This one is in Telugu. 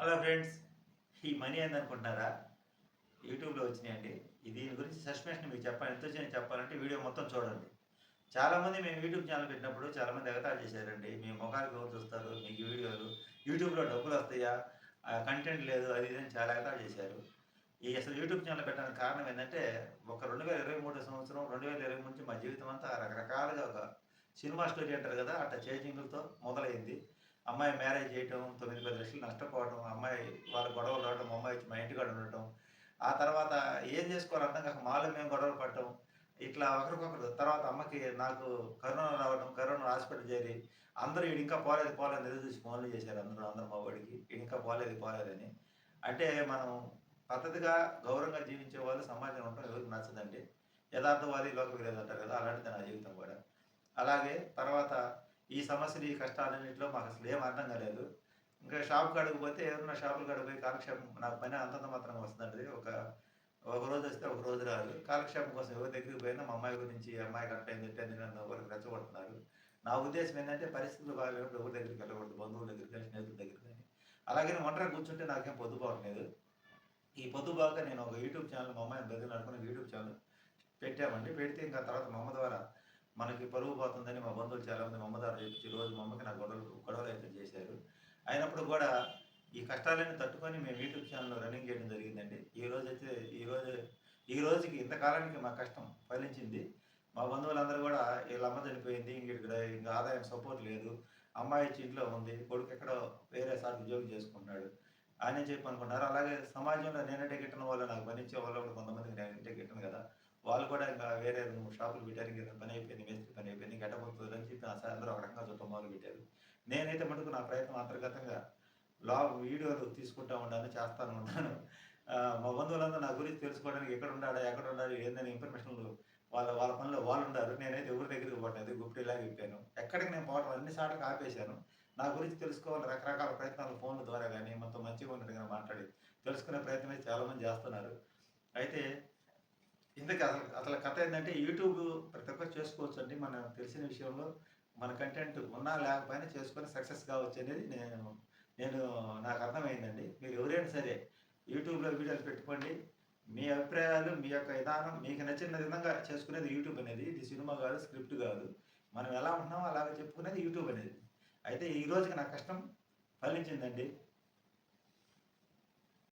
హలో ఫ్రెండ్స్ ఈ మనీ ఏందనుకుంటున్నారా? యూట్యూబ్లో వచ్చినాయండి. దీని గురించి సస్పెన్షన్ మీకు చెప్పాలి ఎంత వచ్చినా చెప్పాలంటే వీడియో మొత్తం చూడండి. చాలామంది మేము యూట్యూబ్ ఛానల్ పెట్టినప్పుడు చాలామంది ఎగతాలు చేశారండి. మీ ముఖానికి ఎవరు చూస్తారు మీకు వీడియోలు యూట్యూబ్లో డబ్బులు వస్తాయా? కంటెంట్ లేదు అది ఇది అని చాలా ఎగతాలు చేశారు. ఈ అసలు యూట్యూబ్ ఛానల్ పెట్టడానికి కారణం ఏంటంటే ఒక రెండు వేల ఇరవై మూడు సంవత్సరం రెండు వేల ఇరవై నుంచి మా జీవితం అంతా రకరకాలుగా ఒక సినిమా స్టోరీ అంటారు కదా అట్లా చేజింగ్లతో మొదలైంది. అమ్మాయి మ్యారేజ్ చేయటం తొమ్మిది పది లక్షలు నష్టపోవడం అమ్మాయి వాళ్ళ గొడవలు రావడం అమ్మాయి వచ్చి మా ఇంటికాడ ఉండటం. ఆ తర్వాత ఏం చేసుకోవాలి అర్థం కాక మాలో మేము గొడవలు పడటం ఇట్లా ఒకరికొకరు తర్వాత అమ్మకి నాకు కరోనా రావడం కరోనా హాస్పిటల్ చేరి అందరూ ఈడు ఇంకా పోలేదు పోలేదు ఎదురు చూసి ఫోన్లు చేశారు అందరూ అందరూ మా వాడికి. ఇంకా పోలేదు పోలేదని అంటే మనం పద్ధతిగా గౌరవంగా జీవించే వాళ్ళు సమాజంలో ఉండటం ఎవరికి నచ్చదండి. యథార్థవాది లోక విరోధి అంటారు కదా అలాంటిది నా జీవితం కూడా. అలాగే తర్వాత ఈ సమస్యలు ఈ కష్టాలన్నింటిలో మాకు అసలు ఏం అర్థం కాలేదు. ఇంకా షాప్ కాడకు పోతే ఏదైనా షాపులు కాడికి పోయి కాలక్షేపం నాకు పని అంతంత మాత్రంగా వస్తుందండి. ఒక ఒక రోజు వస్తే ఒక రోజు రాదు. కాలక్షేపం కోసం ఎవరి దగ్గరికి పోయినా మా అమ్మాయి గురించి అమ్మాయి కట్టయింది తిట్టయింది నన్ను ఎవరికి రెచ్చగొడుతున్నారు. నా ఉద్దేశం ఏంటంటే పరిస్థితులు బాగాలేనప్పుడు ఎవరి దగ్గరికి వెళ్ళకూడదు. బంధువుల దగ్గరికి కానీ స్నేహితుల దగ్గరికి కానీ. అలాగే నేను ఒంటరిగా కూర్చుంటే నాకేం పొద్దుపోవట్లేదు ఈ పొద్దుబాక నేను ఒక యూట్యూబ్ ఛానల్ మా అమ్మాయిని దగ్గర నడుకుని యూట్యూబ్ ఛానల్ పెట్టామండి. పెడితే ఇంకా తర్వాత మా అమ్మ ద్వారా మనకి పరుగు పోతుందని మా బంధువులు చాలామంది మా అమ్మదారు చెప్పి చెప్పించి రోజు మా అమ్మకి నాకు గొడవలు గొడవలు అయితే చేశారు. అయినప్పుడు కూడా ఈ కష్టాలన్నీ తట్టుకొని మేము యూట్యూబ్ ఛానల్ రన్నింగ్ చేయడం జరిగిందండి. ఈ రోజు అయితే ఈ రోజు ఈ రోజుకి ఇంతకాలానికి మా కష్టం ఫలించింది. మా బంధువులందరూ కూడా వీళ్ళ అమ్మ చనిపోయింది ఇంక ఇక్కడ ఇంకా ఆదాయం సపోర్ట్ లేదు. అమ్మాయి ఇచ్చి ఇంట్లో ఉంది కొడుకు ఎక్కడో వేరే సార్ ఉద్యోగం చేసుకుంటున్నాడు అని చెప్పి అనుకున్నారు అలాగే సమాజంలో నేనంటే గిట్టని వాళ్ళు నాకు పనిచ్చే వాళ్ళు కూడా కొంతమందికి నేను ఇంటే గిట్టను కదా. వాళ్ళు కూడా ఇంకా వేరే రెండు మూడు షాపులు పెట్టారు ఇంకా పని అయిపోయింది మేస్త్రి పని అయిపోయింది గడ్డపోతుంది అని చెప్పి ఆ అందరూ ఒక రకంగా చుట్టం మొదలు పెట్టారు. నేనైతే మటుకు నా ప్రయత్నం అంతర్గతంగా లాగ్ వీడియోలు తీసుకుంటా ఉన్నాను చేస్తాను ఉన్నాను మా బంధువులందరూ నా గురించి తెలుసుకోవడానికి ఎక్కడ ఉన్నాడా ఎక్కడ ఉన్నాడు ఏందని ఇన్ఫర్మేషన్లు వాళ్ళ వాళ్ళ పనిలో వాళ్ళు ఉన్నారు. నేనైతే ఎవరి దగ్గరికి పోవట్లేదు గుప్పిలాగా చెప్పాను. ఎక్కడికి నేను పోవటం అన్ని సార్లు ఆపేశాను. నా గురించి తెలుసుకోవాలి రకరకాల ప్రయత్నాలు ఫోన్ల ద్వారా కానీ మొత్తం మంచిగా ఉన్నట్టుగా మాట్లాడి తెలుసుకునే ప్రయత్నం అయితే చాలామంది చేస్తున్నారు. అయితే ఇందుకు అసలు అసలు కథ ఏంటంటే యూట్యూబ్ ప్రతి ఒక్కరు చేసుకోవచ్చు అండి మన తెలిసిన విషయంలో మన కంటెంట్ ఉన్నా లేకపోయినా చేసుకొని సక్సెస్ కావచ్చు అనేది నేను నేను నాకు అర్థమైందండి. మీరు ఎవరైనా సరే యూట్యూబ్లో వీడియోలు పెట్టుకోండి. మీ అభిప్రాయాలు మీ యొక్క విధానం మీకు నచ్చిన విధంగా చేసుకునేది యూట్యూబ్ అనేది. ఇది సినిమా కాదు స్క్రిప్ట్ కాదు. మనం ఎలా ఉంటున్నామో అలాగే చెప్పుకునేది యూట్యూబ్ అనేది. అయితే ఈ రోజుకి నా కష్టం ఫలించిందండి.